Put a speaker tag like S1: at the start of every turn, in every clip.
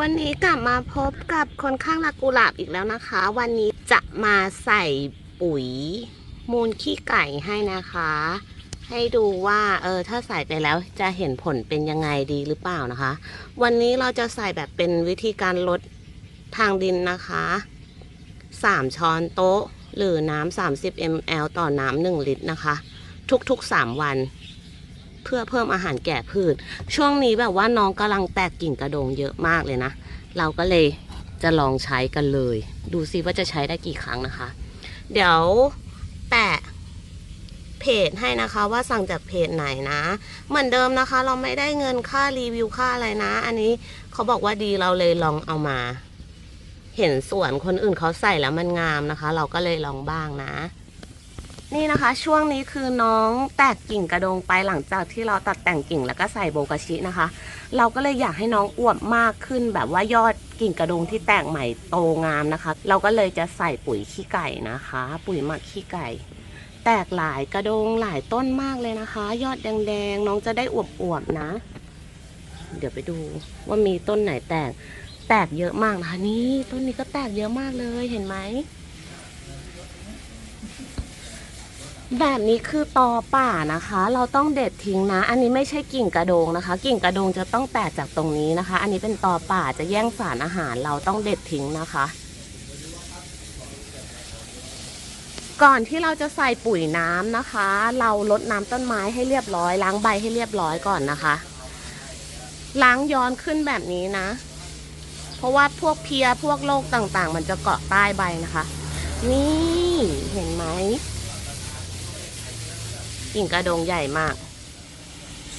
S1: วันนี้กลับมาพบกับคนข้างรักกุหลาบอีกแล้วนะคะ วันนี้จะมาใส่ปุ๋ย มูลขี้ไก่ให้นะคะ ให้ดูว่าเออถ้าใส่ไปแล้วจะเห็นผลเป็นยังไงดีหรือเปล่านะคะ วันนี้เราจะใส่แบบเป็นวิธีการลดทางดินนะคะ3ช้อนโต๊ะ หรือน้ำ30 ml ต่อน้ำ1ลิตรนะคะ ทุกๆ 3 วัน พื่อเพิ่มอาหารแก่พืช ช่วงนี้แบบว่าน้องกำลังแตกกิ่งกระโดงเยอะมากเลยนะ เราก็เลยจะลองใช้กันเลย ดูซิว่าจะใช้ได้กี่ครั้งนะคะ เดี๋ยวแปะเพจให้นะคะว่าสั่งจากเพจไหนนะ เหมือนเดิมนะคะ เราไม่ได้เงินค่ารีวิวค่าอะไรนะ อันนี้เขาบอกว่าดีเราเลยลองเอามา เห็นสวนคนอื่นเขาใส่แล้วมันงามนะคะ เราก็เลยลองบ้างนะ นี่นะคะช่วงนี้คือน้องแตกกิ่งกระโดงไปหลังจากที่เราตัดแต่งกิ่งแล้วก็ใส่โบกาชินะคะ เราก็เลยอยากให้น้องอวบมากขึ้น แบบว่ายอดกิ่งกระโดงที่แตกใหม่โตงามนะคะ เราก็เลยจะใส่ปุ๋ยขี้ไก่นะคะ ปุ๋ยหมักขี้ไก่ แตกหลายกระโดงหลายต้นมากเลยนะคะ ยอดแดงๆน้องจะได้อวบๆนะ เดี๋ยวไปดูว่ามีต้นไหนแตกแตกเยอะมากนะคะนี่ต้นนี้ก็แตกเยอะมากเลยเห็นไหม แบบนี้คือตอป่านะคะ เราต้องเด็ดทิ้งนะ อันนี้ไม่ใช่กิ่งกระโดงนะคะ กิ่งกระโดงจะต้องแตกจากตรงนี้นะคะ อันนี้เป็นตอป่าจะแย่งสารอาหารเราต้องเด็ดทิ้งนะคะ ก่อนที่เราจะใส่ปุ๋ยน้ำนะคะ เราลดน้ำต้นไม้ให้เรียบร้อย ล้างใบให้เรียบร้อยก่อนนะคะ ล้างย้อนขึ้นแบบนี้นะ เพราะว่าพวกเพียพวกโรคต่างๆ มันจะเกาะใต้ใบนะคะ นี่เห็นไหม กิ่งกระโดงใหญ่มาก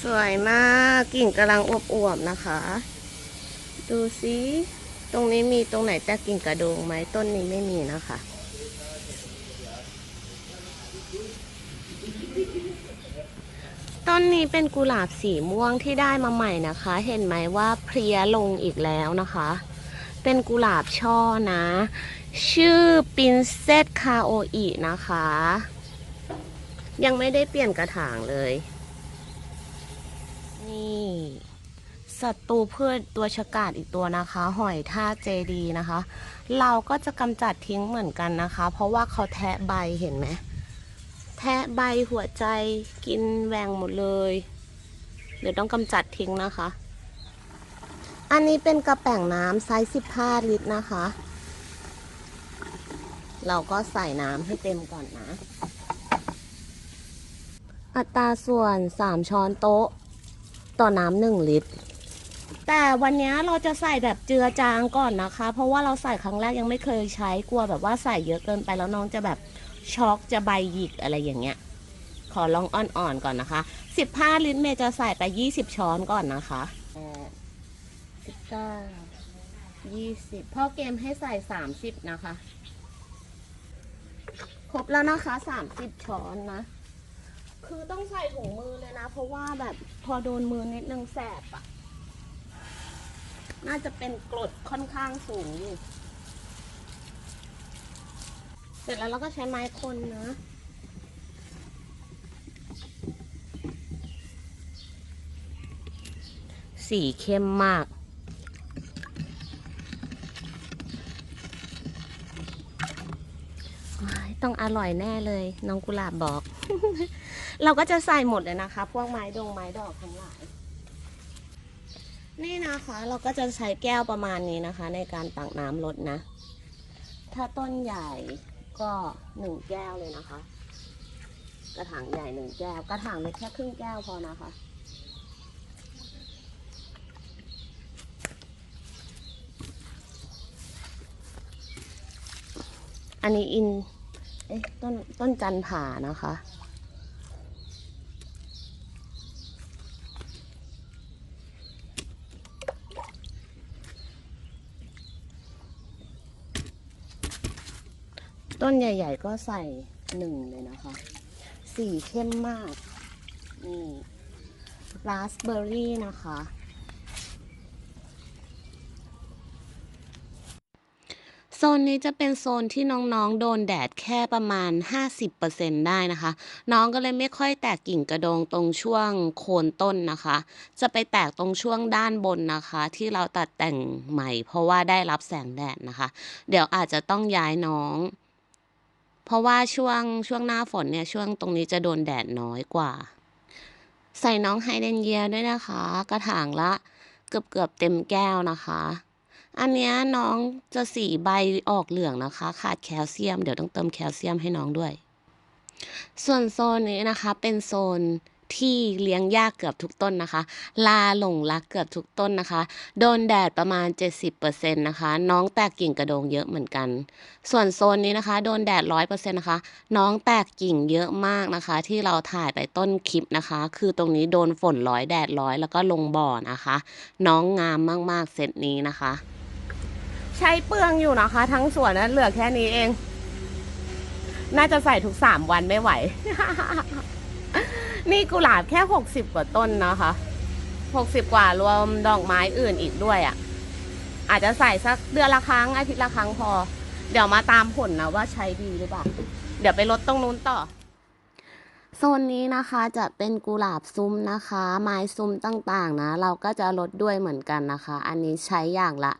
S1: สวยมากกิ่งกำลังอวบๆนะคะ ดูสิตรงนี้มีตรงไหนแต่กิ่งกระโดงไหมต้นนี้ไม่มีนะคะ ต้นนี้เป็นกุหลาบสีม่วงที่ได้มาใหม่นะคะ เห็นไหมว่าเพลียลงอีกแล้วนะคะ เป็นกุหลาบช่อนะ ชื่อปินเซตคาโออินะคะ ยังไม่ได้เปลี่ยนกระถางเลย นี่ศัตรูพืชตัวฉกาจอีกตัวนะคะ หอยท่าเจดีนะคะ เราก็จะกำจัดทิ้งเหมือนกันนะคะ เพราะว่าเขาแทะใบเห็นไหมแทะใบหัวใจกินแหวงหมดเลย เดี๋ยวต้องกำจัดทิ้งนะคะ อันนี้เป็นกระแป้งน้ำไซส์15 ลิตรนะคะ เราก็ใส่น้ำให้เต็มก่อนนะ อัตราส่วน 3 ช้อนโต๊ะ ต่อน้ำหนึ่งลิตร แต่วันนี้เราจะใส่แบบเจือจางก่อนนะคะ เพราะว่าเราใส่ครั้งแรกยังไม่เคยใช้กลัวแบบว่าใส่เยอะเกินไปแล้วน้องจะแบบช็อกจะใบหยิกอะไรอย่างเงี้ย ขอลองอ่อนๆก่อนนะคะ 15 ลิตรเมย์จะใส่ไป 20 ช้อนก่อนนะคะสิบเก้ายี่สิบพ่อเกมให้ใส่30นะคะ ครบแล้วนะคะ30ช้อนนะ คือต้องใส่ถุงมือเลยนะ เพราะว่าแบบพอโดนมือนิดนึงแสบอะ่ะน่าจะเป็นกรดค่อนข้างสูงอยู่เสร็จแล้วเราก็ใช้ไม้คนนะสีเข้มมาก ต้องอร่อยแน่เลย น้องกุหลาบบอก เราก็จะใส่หมดเลยนะคะ พวกไม้ดงไม้ดอกทั้งหลาย นี่นะคะเราก็จะใช้แก้วประมาณนี้นะคะ ในการตักน้ำลดนะ ถ้าต้นใหญ่ก็หนึ่งแก้วเลยนะคะ กระถางใหญ่หนึ่งแก้ว กระถางเล็กแค่ครึ่งแก้วพอนะคะอันนี้อิน เอ๊ะ ต้น ต้นจันผ่านะคะ ต้นใหญ่ ๆ ก็ใส่หนึ่งเลยนะคะ สีเข้มมาก นี่ราสเบอร์รี่นะคะ โซนนี้จะเป็นโซนที่น้องๆ โดนแดดแค่ประมาณ 50%ได้นะคะ น้องก็เลยไม่ค่อยแตกกิ่งกระดงตรงช่วงโคนต้นนะคะ จะไปแตกตรงช่วงด้านบนนะคะ ที่เราตัดแต่งใหม่เพราะว่าได้รับแสงแดดนะคะ เดี๋ยวอาจจะต้องย้ายน้อง ราะว่าช่วงช่วงหน้าฝนเนี่ย ช่วงตรงนี้จะโดนแดดน้อยกว่า ใส่น้องไฮเดรนเยียด้วยนะคะ กระถางละเกือบเกือบเต็มแก้วนะคะ อันนี้น้องจะสีใบออกเหลืองนะคะ ขาดแคลเซียม เดี๋ยวต้องเติมแคลเซียมให้น้องด้วย ส่วนโซนนี้นะคะเป็นโซน ที่เลี้ยงยากเกือบทุกต้นนะคะ ลาหลงรักเกือบทุกต้นนะคะ โดนแดดประมาณ 70%นะคะ น้องแตกกิ่งกระโดงเยอะเหมือนกัน ส่วนโซนนี้นะคะ โดนแดด 100%นะคะ น้องแตกกิ่งเยอะมากนะคะ ที่เราถ่ายไปต้นคลิปนะคะ คือตรงนี้โดนฝนร้อยแดดร้อยแล้วก็ลงบ่อนะคะ น้องงามมากๆเซตนี้นะคะ ใช้เปลืองอยู่นะคะ ทั้งสวนนะเหลือแค่นี้เอง น่าจะใส่ทุกสามวันไม่ไหว นี่กุหลาบแค่หกสิบกว่าต้นนะคะหกสิบกว่ารวมดอกไม้อื่นอีกด้วยอะ่ะ อาจจะใส่สักเดือนละครั้งอาทิตย์ละครั้งพอ เดี๋ยวมาตามผลนะว่าใช้ดีหรือเปล่า เดี๋ยวไปลดตรงนู้นต่อโซนนี้นะคะจะเป็นกุหลาบซุ้มนะคะ ไม้ซุ้มต่างๆนะ เราก็จะลดด้วยเหมือนกันนะคะ อันนี้ใช้อย่างละ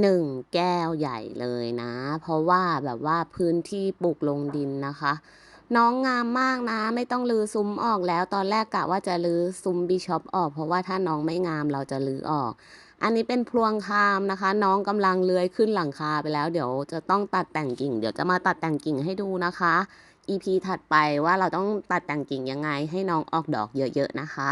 S1: หนึ่งแก้วใหญ่เลยนะ เพราะว่าแบบว่าพื้นที่ปลูกลงดินนะคะ น้องงามมากนะ ไม่ต้องลือซุ้มออกแล้ว ตอนแรกกะว่าจะลือซุ้มบิชอปออก เพราะว่าถ้าน้องไม่งามเราจะลือออก อันนี้เป็นพลวงคามนะคะ น้องกำลังเลื้อยขึ้นหลังคาไปแล้ว เดี๋ยวจะต้องตัดแต่งกิ่ง เดี๋ยวจะมาตัดแต่งกิ่งให้ดูนะคะ EP ถัดไปว่าเราต้องตัดแต่งกิ่งยังไง ให้น้องออกดอกเยอะๆนะคะ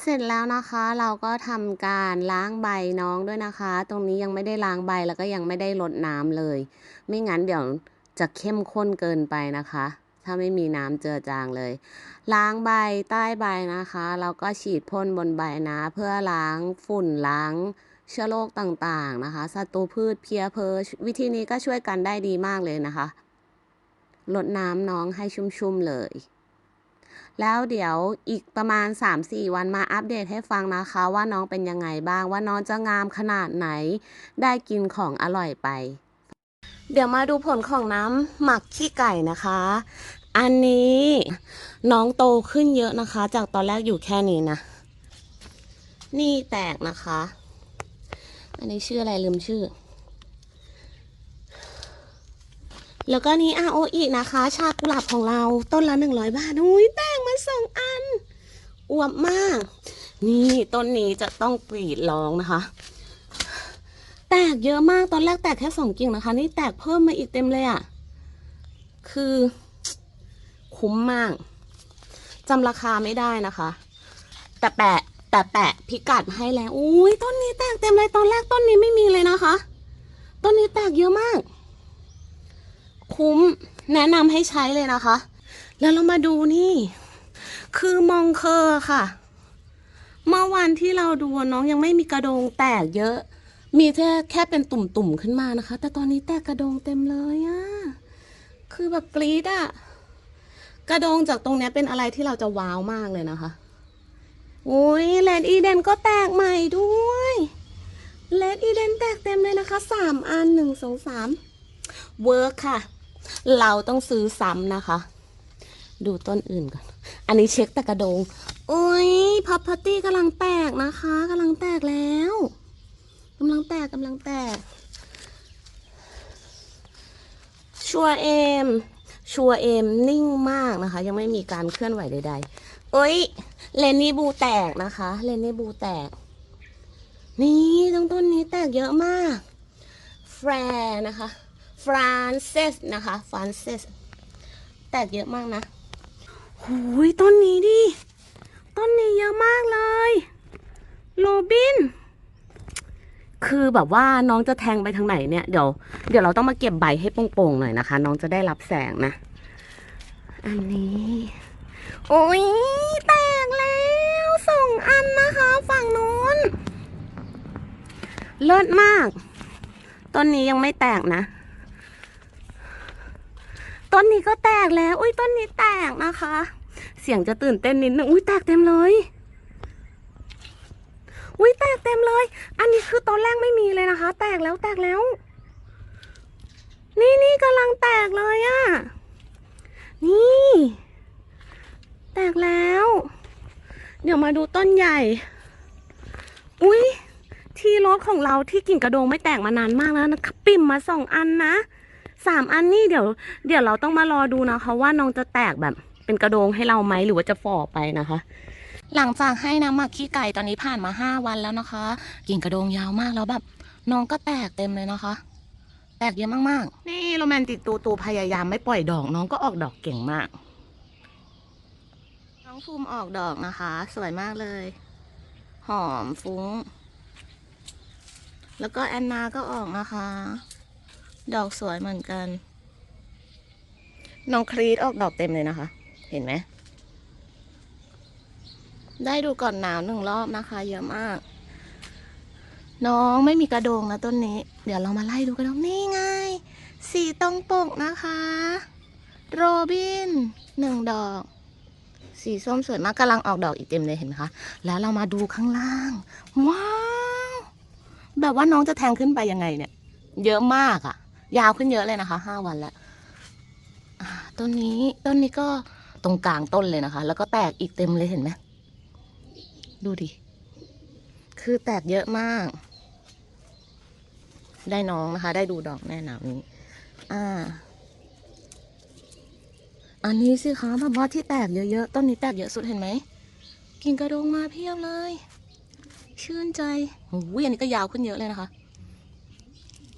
S1: เสร็จแล้วนะคะเราก็ทำการล้างใบน้องด้วยนะคะ ตรงนี้ยังไม่ได้ล้างใบแล้วก็ยังไม่ได้รดน้ำเลย ไม่งั้นเดี๋ยว จะเข้มข้นเกินไปนะคะ ถ้าไม่มีน้ำเจือจางเลย ล้างใบใต้ใบนะคะแล้วก็ฉีดพ่นบนใบนะ เพื่อล้างฝุ่นล้างเชื้อโรคต่างๆนะคะศัตรูพืชเพลี้ยเพลวิธีนี้ก็ช่วยกันได้ดีมากเลยนะคะลดน้ำน้องให้ชุ่มๆเลย แล้วเดี๋ยวอีกประมาณ 3-4 วันมาอัปเดตให้ฟังนะคะ ว่าน้องเป็นยังไงบ้างว่าน้องจะงามขนาดไหน ได้กินของอร่อยไป เดี๋ยวมาดูผลของน้ำหมักขี้ไก่นะคะ อันนี้น้องโตขึ้นเยอะนะคะ จากตอนแรกอยู่แค่นี้นะ นี่แตกนะคะ อันนี้ชื่ออะไรลืมชื่อ แล้วก็นี่อาโออีนะคะ ชากุหลาบของเราต้นละหนึ่งร้อยบาทอุ้ยแตกมาสองอัน อวบมาก นี่ต้นนี้จะต้องกรีดร้องนะคะ แตกเยอะมากตอนแรกแตกแค่สองกิ่งนะคะ นี่แตกเพิ่มมาอีกเต็มเลยอะ่ะ คือคุ้มมากจำราคาไม่ได้นะคะ แต่แปะแต่แปะพิกัดให้แล้วอุ้ยต้นนี้แตกเต็มเลยตอนแรกต้นนี้ไม่มีเลยนะคะ ต้นนี้แตกเยอะมาก คุ้มแนะนำให้ใช้เลยนะคะ แล้วเรามาดูนี่ คือมองเคอร์ค่ะ เมื่อวันที่เราดูน้องยังไม่มีกระโดงแตกเยอะ มีแค่แค่เป็นตุ่มๆขึ้นมานะคะ แต่ตอนนี้แตกกระโดงเต็มเลยอะคือแบบกรี๊ดอะกระโดงจากตรงเนี้ยเป็นอะไรที่เราจะว้าวมากเลยนะคะ โอ้ยเลดอีเดนก็แตกใหม่ด้วยเลดอีเดนแตกเต็มเลยนะคะสามอันหนึ่งสองสามเวิร์คค่ะ เราต้องซื้อซ้ำนะคะ ดูต้นอื่นก่อน อันนี้เช็คแต่กระโดงโอ้ยพับพัตตี้กำลังแตกนะคะกำลังแตกแล้วำลังแตกกำลังแตก ชัวเอม ชัวเอมนิ่งมากนะคะ ยังไม่มีการเคลื่อนไหวใดๆเอ้ย เลนนี่บูแตกนะคะ เลนนี่บูแตก นี่ตรงต้นนี้แตกเยอะมาก แฟร์นะคะ ฟรานเซสนะคะ ฟรานเซสแตกเยอะมากนะหูยต้นนี้ดิ ต้นนี้เยอะมากเลย โรบิน คือแบบว่าน้องจะแทงไปทางไหนเนี่ยเดี๋ยวเดี๋ยวเราต้องมาเก็บใบให้โป่งๆหน่อยนะคะ น้องจะได้รับแสงนะ อันนี้ โอ้ยแตกแล้วสองอันนะคะ ฝั่งนู้น เลิศมาก ต้นนี้ยังไม่แตกนะ ต้นนี้ก็แตกแล้ว อุ้ยต้นนี้แตกนะคะ เสียงจะตื่นเต้นนิดนึงอุ้ยแตกเต็มเลย อุ้ยแตกเต็มเลย อันนี้คือตอนแรกไม่มีเลยนะคะ แตกแล้วแตกแล้ว นี่นี่กำลังแตกเลยอะ่ะ นี่ แตกแล้ว เดี๋ยวมาดูต้นใหญ่ อุ้ยที่รถของเราที่กิ่งกระโดงไม่แตกมานานมากแล้วนะคะปิ่มมาสองอันนะสามอันนี่เดี๋ยว เดี๋ยวเราต้องมารอดูนะคะว่าน้องจะแตกแบบเป็นกระโดงให้เราไหมหรือว่าจะฝ่อไปนะคะ หลังจากให้น้ำหมักขี้ไก่ตอนนี้ผ่านมาห้าวันแล้วนะคะ กิ่งกระโดงยาวมากแล้วแบบน้องก็แตกเต็มเลยนะคะ แตกเยอะมากๆ นี่โรแมนติกตูตูพยายามไม่ปล่อยดอกน้องก็ออกดอกเก่งมาก น้องฟูมออกดอกนะคะ สวยมากเลย หอมฟุ้ง แล้วก็แอนนาก็ออกนะคะ ดอกสวยเหมือนกัน น้องครีดออกดอกเต็มเลยนะคะ เห็นไหม ได้ดูก่อนหนาวหนึ่งรอบนะคะ เยอะมาก น้องไม่มีกระโดงนะต้นนี้ เดี๋ยวเรามาไล่ดูกันนะนี่ไง สีตรงปกนะคะ โรบินหนึ่งดอก สีส้มสวยมากกำลังออกดอกอีกเต็มเลยเห็นไหมคะ แล้วเรามาดูข้างล่าง ว้าว แบบว่าน้องจะแทงขึ้นไปยังไงเนี่ย เยอะมากอะยาวขึ้นเยอะเลยนะคะห้าวันแล้วต้นนี้ต้นนี้ก็ตรงกลางต้นเลยนะคะ แล้วก็แตกอีกเต็มเลยเห็นไหม ดูดิ คือแตกเยอะมาก ได้น้องนะคะ ได้ดูดอกแน่หนาวนี้ อ่า อันนี้สิคะแบบว่าที่แตกเยอะๆ ต้นนี้แตกเยอะสุดเห็นไหม กิ่งกระโดงมาเพียบเลย ชื่นใจอุ้ยอันนี้ก็ยาวขึ้นเยอะเลยนะคะ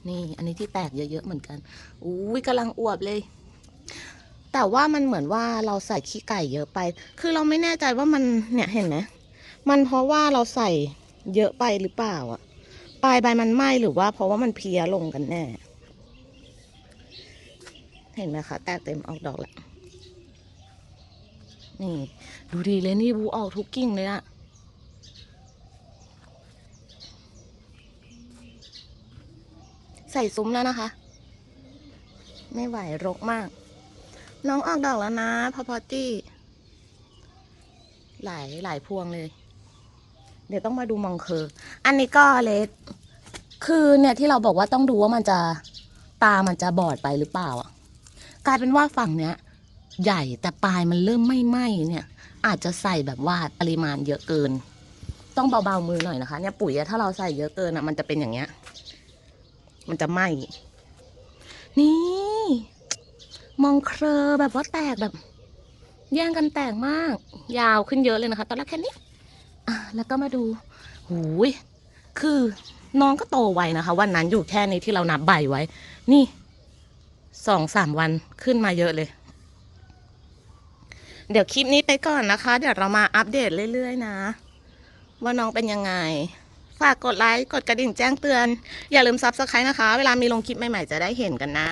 S1: นี่ อันนี้ที่แตกเยอะๆเหมือนกันอุ้ยกำลังอวบเลยแต่ว่ามันเหมือนว่าเราใส่ขี้ไก่เยอะไป คือเราไม่แน่ใจว่ามันเนี่ยเห็นไหม มันเพราะว่าเราใส่เยอะไปหรือเปล่าอะปลายใบมันไหม้หรือว่า เพราะว่ามันเพียลงกันแน่ เห็นไหมคะ แตกเต็มออกดอกแล้วนี่ ดูดีเลยนี่บูออกทุกกิ่งเลยอะใส่ซุ้มแล้วนะคะ ไม่ไหวรกมาก น้องออกดอกแล้วนะพอพอตี้ หลายหลายพวงเลย เดี๋ยวต้องมาดูมองเคอร์อันนี้ก็เลสคือเนี่ยที่เราบอกว่าต้องดูว่ามันจะตามันจะบอดไปหรือเปล่าอะ กลายเป็นว่าฝั่งเนี้ย ใหญ่แต่ปลายมันเริ่มไม่ไหม้เนี่ย อาจจะใส่แบบว่าปริมาณเยอะเกิน ต้องเบาๆมือหน่อยนะคะ เนี่ยปุ๋ยถ้าเราใส่เยอะเกินอะ มันจะเป็นอย่างเงี้ย มันจะไหม้นี่ มองเคอแบบว่าแตกแบบ แย่งกันแตกมาก ยาวขึ้นเยอะเลยนะคะ ตอนแรกแค่นี้ อะแล้วก็มาดูหูยคือน้องก็โตไวนะคะ วันนั้นอยู่แค่นี้ที่เรานับใบไว้ นี่สองสามวันขึ้นมาเยอะเลย เดี๋ยวคลิปนี้ไปก่อนนะคะ เดี๋ยวเรามาอัปเดตเรื่อยๆนะ ว่าน้องเป็นยังไง ฝากกดไลค์ กดกระดิ่งแจ้งเตือน อย่าลืมซับสไครต์นะคะ เวลามีลงคลิปใหม่ๆจะได้เห็นกันนะ